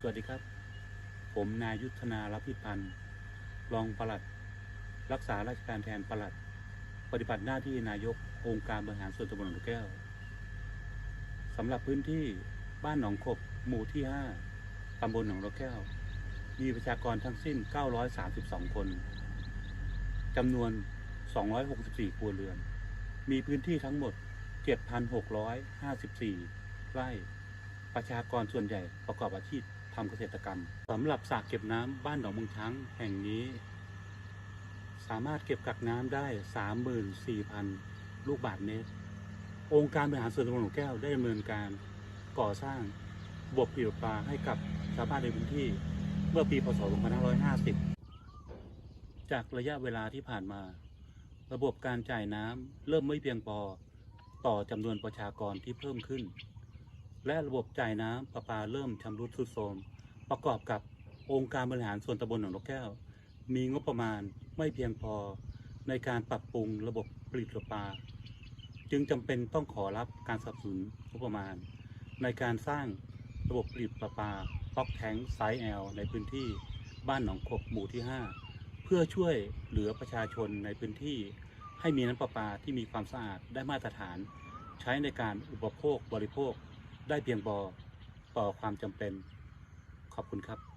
สวัสดีครับ ผมนายยุทธนารับพิพันธ์รองปลัด รักษาราชการแทนปลัด ปฏิบัติหน้าที่นายกองค์การบริหารส่วนตำบลหนองแก้วสำหรับพื้นที่บ้านหนองขบหมู่ที่ 5ตำบลหนองนกแก้ว มีประชากรทั้งสิ้น 932 คนจำนวน 264 ครัวเรือน มีพื้นที่ทั้งหมด 7,654 ไร่ ประชากรส่วนใหญ่ประกอบอาชีพทำเกษตรกรรมสำหรับสระเก็บน้ำบ้านหนองมึงช้างแห่งนี้ สามารถเก็บกักน้ำได้ 34,000 ลูกบาศก์เมตร องค์การบริหารส่วนตำบลหนองแก้วได้ดำเนินการก่อสร้างระบบปิวปลาให้กับชาวบ้านในพื้นที่เมื่อปีพศ 2550 จากระยะเวลาที่ผ่านมา ระบบการจ่ายน้ำเริ่มไม่เพียงพอต่อจำนวนประชากรที่เพิ่มขึ้น และระบบจ่ายน้ำประปาเริ่มชำรุดทรุดโทรมประกอบกับองค์การบริหารส่วนตำบลหนองนกแก้ว มีงบประมาณไม่เพียงพอในการปรับปรุงระบบผลิตประปา จึงจำเป็นต้องขอรับการสนับสนุนงบประมาณ ในการสร้างระบบผลิตประปาป๊อกแทงไซแอลในพื้นที่บ้านหนองขบหมู่ที่ 5 เพื่อช่วยเหลือประชาชนในพื้นที่ ให้มีน้ำประปาที่มีความสะอาดได้มาตรฐาน ใช้ในการอุปโภคบริโภค ได้เพียงพอต่อความจำเป็น ขอบคุณครับ